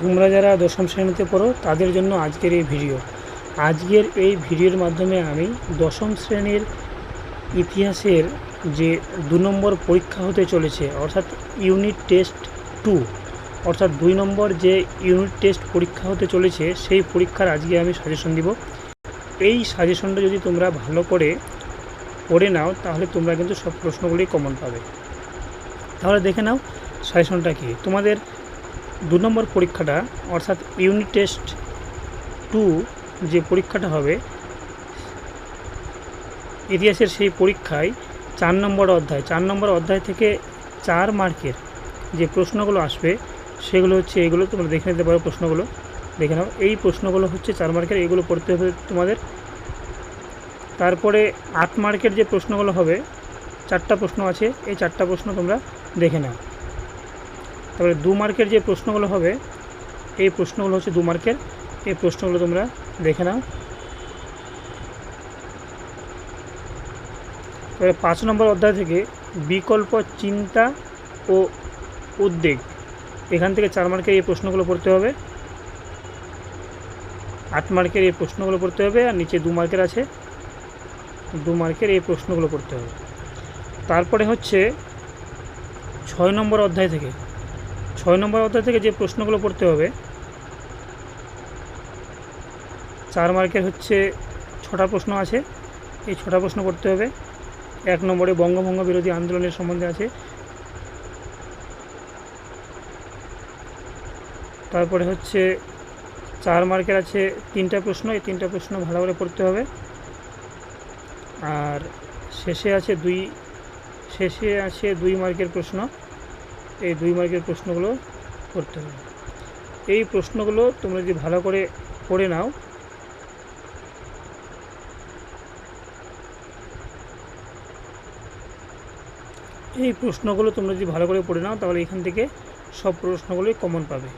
তোমরা যারা দশম শ্রেণীতে পড়ো, তাদের জন্য আজকের এই ভিডিও। আজকের এই ভিডিওর মাধ্যমে আমি দশম শ্রেণির ইতিহাসের যে দু নম্বর পরীক্ষা হতে চলেছে, অর্থাৎ ইউনিট টেস্ট টু, অর্থাৎ দুই নম্বর যে ইউনিট টেস্ট পরীক্ষা হতে চলেছে, সেই পরীক্ষার আজকে আমি সাজেশন দিব। এই সাজেশনটা যদি তোমরা ভালো করে পড়ে নাও, তাহলে তোমরা কিন্তু সব প্রশ্নগুলি কমন পাবে। তাহলে দেখে নাও সাজেশনটা কি। তোমাদের দু নম্বর পরীক্ষাটা, অর্থাৎ ইউনিট টেস্ট টু যে পরীক্ষাটা হবে, ইতিহাসের সেই পরীক্ষায় চার নম্বর অধ্যায়, চার নম্বর অধ্যায় থেকে চার মার্কের যে প্রশ্নগুলো আসবে, সেগুলো হচ্ছে এগুলো, তোমরা দেখে নিতে পারো প্রশ্নগুলো। দেখে নাও, এই প্রশ্নগুলো হচ্ছে চার মার্কের, এগুলো পড়তে হবে তোমাদের। তারপরে আট মার্কের যে প্রশ্নগুলো হবে, চারটা প্রশ্ন আছে, এই চারটা প্রশ্ন তোমরা দেখে নাও। তারপরে দু মার্কের যে প্রশ্নগুলো হবে, এই প্রশ্নগুলো হচ্ছে দু মার্কের। এই প্রশ্নগুলো তোমরা দেখে নাও। তবে পাঁচ নম্বর অধ্যায় থেকে বিকল্প চিন্তা ও উদ্বেগ। এখান থেকে চার মার্কের এই প্রশ্নগুলো পড়তে হবে। আট মার্কের এই প্রশ্নগুলো পড়তে হবে আর নিচে দু মার্কের আছে। দু মার্কের এই প্রশ্নগুলো পড়তে হবে। তারপরে হচ্ছে ছয় নম্বর অধ্যায় থেকে ছয় নম্বর অধ্যায় থেকে যে প্রশ্নগুলো পড়তে হবে, চার মার্কের হচ্ছে ছটা প্রশ্ন আছে। এই ছটা প্রশ্ন পড়তে হবে। এক নম্বরে বঙ্গভঙ্গ বিরোধী আন্দোলনের সম্বন্ধে আছে। তারপরে হচ্ছে চার মার্কের আছে তিনটা প্রশ্ন। এই তিনটা প্রশ্ন ভালো করে পড়তে হবে। আর শেষে আছে দুই, শেষে আছে দুই মার্কের প্রশ্ন। এই দুই মার্কের প্রশ্নগুলো করতে হবে। এই প্রশ্নগুলো তোমরা যদি ভালো করে পড়ে নাও, এই প্রশ্নগুলো তোমরা যদি ভালো করে পড়ে নাও, তাহলে এখান থেকে সব প্রশ্নগুলোই কমন পাবে।